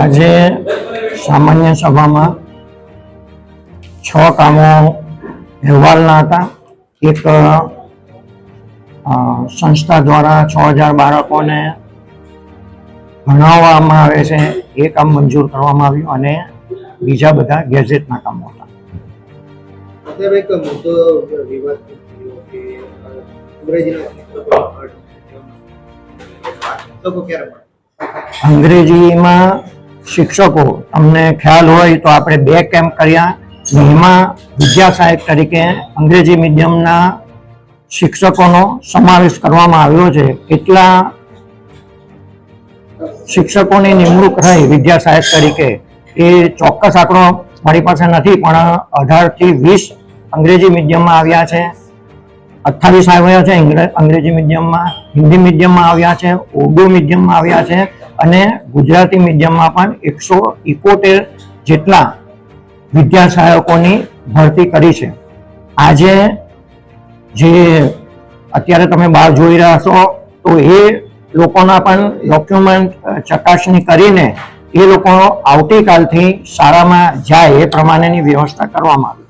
આજે સામાન્ય સભામાં છ કામો અહેવાલના હતા. એક સંસ્થા દ્વારા છ હજાર બાળકોને ભણાવવામાં આવે છે એ કામ મંજૂર કરવામાં આવ્યું અને બીજા બધા ગેજેટના કામો હતા. એક શિક્ષકો ક્યારે મળે? અંગ્રેજીમાં શિક્ષકો, તમને ખ્યાલ હોય તો આપણે બે કેમ્પ કર્યા. એમાં વિદ્યા સાહેબ તરીકે અંગ્રેજી મીડિયમના શિક્ષકોનો સમાવેશ કરવામાં આવ્યો છે. કેટલા શિક્ષકોની નિમણૂક રહી વિદ્યા સહાયક તરીકે? એ ચોક્કસ આંકડો મારી પાસે નથી, પણ અઢારથી વીસ અંગ્રેજી મીડિયમમાં આવ્યા છે. અઠ્ઠાવીસ આવ્યા છે અંગ્રેજી મીડિયમમાં, હિન્દી મીડિયમમાં આવ્યા છે, ઉર્દુ મીડિયમમાં આવ્યા છે અને ગુજરાતી મીડિયમમાં પણ એકસો ઇકોતેર જેટલા વિદ્યા ભરતી કરી છે. આજે જે અત્યારે તમે બહાર જોઈ રહ્યા છો, તો એ લોકોના પણ ડોક્યુમેન્ટ ચકાસણી કરીને એ લોકો આવતીકાલથી શાળામાં જાય એ પ્રમાણેની વ્યવસ્થા કરવામાં આવી.